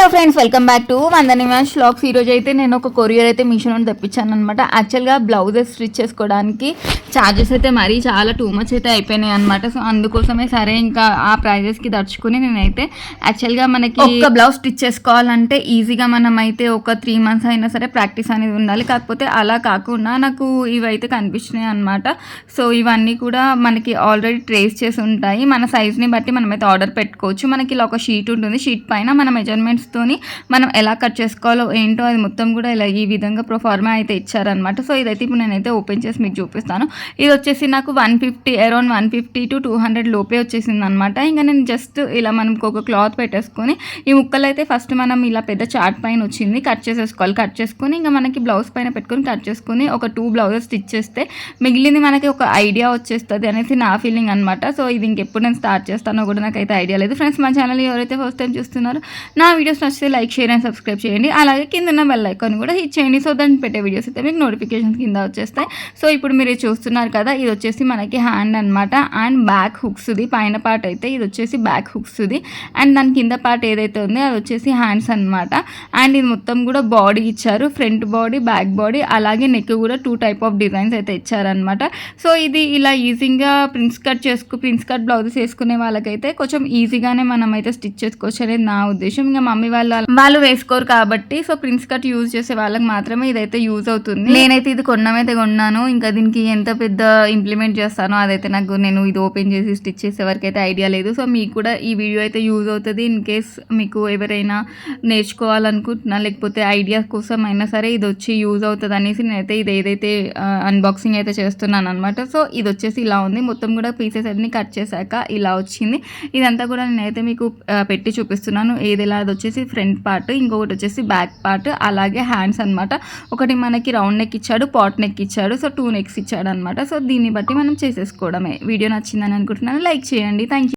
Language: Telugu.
Hello friends welcome back to Vandani match shops ఈరోజు అయితే నేను ఒక కొరియర్ అయితే మీషో నుండి తెప్పించాను అనమాట యాక్చువల్గా బ్లౌజెస్ స్టిచ్ చేసుకోవడానికి ఛార్జెస్ అయితే మరీ చాలా టూ మచ్ అయితే అయిపోయినాయి అనమాట సో అందుకోసమే సరే ఇంకా ఆ ప్రైజెస్కి దర్చుకుని నేనైతే యాక్చువల్గా మనకి ఒక బ్లౌజ్ స్టిచ్ చేసుకోవాలంటే ఈజీగా మనం అయితే ఒక త్రీ మంత్స్ అయినా సరే ప్రాక్టీస్ అనేది ఉండాలి. కాకపోతే అలా కాకుండా నాకు ఇవైతే కనిపించినాయి అనమాట సో ఇవన్నీ కూడా మనకి ఆల్రెడీ ట్రేస్ చేసి ఉంటాయి. మన సైజ్ని బట్టి మనమైతే ఆర్డర్ పెట్టుకోవచ్చు. మనకి ఇలా ఒక షీట్ ఉంటుంది. షీట్ పైన మన మెజర్మెంట్స్ మెజర్మెంట్స్తోని మనం ఎలా కట్ చేసుకోవాలో ఏంటో అది మొత్తం కూడా ఇలా ఈ విధంగా ప్రొఫార్మా అయితే ఇచ్చారనమాట సో ఇదైతే ఇప్పుడు నేనైతే ఓపెన్ చేసి మీకు చూపిస్తాను. ఇది వచ్చేసి నాకు one fifty around one fifty to two hundred లోపే వచ్చేసింది అనమాట ఇంకా నేను జస్ట్ ఇలా మనం ఒక క్లాత్ పెట్టేసుకొని ఈ ముక్కలు అయితే ఫస్ట్ మనం ఇలా పెద్ద చార్ట్ పైన వచ్చింది. కట్ చేసేసుకోవాలి. కట్ చేసుకొని ఇంకా మనకి బ్లౌజ్ పైన పెట్టుకొని కట్ చేసుకొని ఒక టూ బ్లౌజెస్ స్టిచ్ చేస్తే మిగిలింది మనకి ఒక ఐడియా వచ్చేస్తుంది అనేసి నా ఫీలింగ్ అనమాట సో ఇది ఇంకెప్పుడు నేను స్టార్ట్ చేస్తానో కూడా నాకైతే ఐడియా లేదు. ఫ్రెండ్స్ మా ఛానల్ ఎవరైతే ఫస్ట్ టైం చూస్తున్నారో నా వీడియోస్ నచ్చితే లైక్ షేర్ అండ్ సబ్స్క్రైబ్ చేయండి. అలాగే కింద ఉన్న బెల్ ఐకాన్ కూడా హిట్ చేయండి. సో దాన్ని పెట్టే వీడియోస్ అయితే మీకు నోటిఫికేషన్స్ కింద వచ్చేస్తాయి. సో ఇప్పుడు మీరు చూస్తున్నారు కదా ఇది వచ్చేసి మనకి హ్యాండ్ అనమాట అండ్ బ్యాక్ హుక్స్ది పైన పార్ట్ అయితే ఇది వచ్చేసి బ్యాక్ హుక్స్ది అండ్ దాని కింద పార్ట్ ఏదైతే ఉందో అది వచ్చేసి హ్యాండ్స్ అనమాట అండ్ ఇది మొత్తం కూడా బాడీ ఇచ్చారు. ఫ్రంట్ బాడీ బ్యాక్ బాడీ అలాగే నెక్ కూడా టూ టైప్ ఆఫ్ డిజైన్స్ అయితే ఇచ్చారనమాట సో ఇది ఇలా ఈజీగా ప్రిన్స్ కట్ చేసుకు ప్రిన్స్ కట్ బ్లౌజెస్ వేసుకునే వాళ్ళకైతే కొంచెం ఈజీగానే మనం అయితే స్టిచ్ చేసుకోవచ్చు అనేది నా ఉద్దేశం. ఇంకా మమ్మీ వాళ్ళ వాళ్ళు వేసుకోరు కాబట్టి సో ప్రిన్స్ కట్ యూజ్ చేసే వాళ్ళకి మాత్రమే ఇదైతే యూజ్ అవుతుంది. నేనైతే ఇది కొన్నమైతే కొన్నాను ఇంకా దీనికి ఎంత పెద్ద ఇంప్లిమెంట్ చేస్తానో అదైతే నాకు నేను ఇది ఓపెన్ చేసి స్టిచ్ చేసే వరకు అయితే ఐడియా లేదు. సో మీకు కూడా ఈ వీడియో అయితే యూజ్ అవుతుంది ఇన్ కేస్ మీకు ఎవరైనా నేర్చుకోవాలనుకుంటున్నా లేకపోతే ఐడియా కోసం అయినా సరే ఇది వచ్చి యూజ్ అవుతుంది అనేసి నేనైతే ఇది ఏదైతే అన్బాక్సింగ్ అయితే చేస్తున్నాను అనమాట సో ఇది వచ్చేసి ఇలా ఉంది. మొత్తం కూడా పీసెస్ అన్ని కట్ చేశాక ఇలా వచ్చింది. ఇదంతా కూడా నేనైతే మీకు పెట్టి చూపిస్తున్నాను. ఏది ఇలా అది వచ్చేసి ఫ్రంట్ పార్ట్ ఇంకొకటి వచ్చేసి బ్యాక్ పార్ట్ అలాగే హ్యాండ్స్ అన్నమాట. ఒకటి మనకి రౌండ్ నెక్ ఇచ్చాడు పాట్ నెక్ ఇచ్చాడు సో టూ నెక్స్ ఇచ్చాడు అనమాట సో దీన్ని బట్టి మనం చేసేసుకోవడమే. వీడియో నచ్చిందని అనుకుంటున్నాను లైక్ చేయండి. థ్యాంక్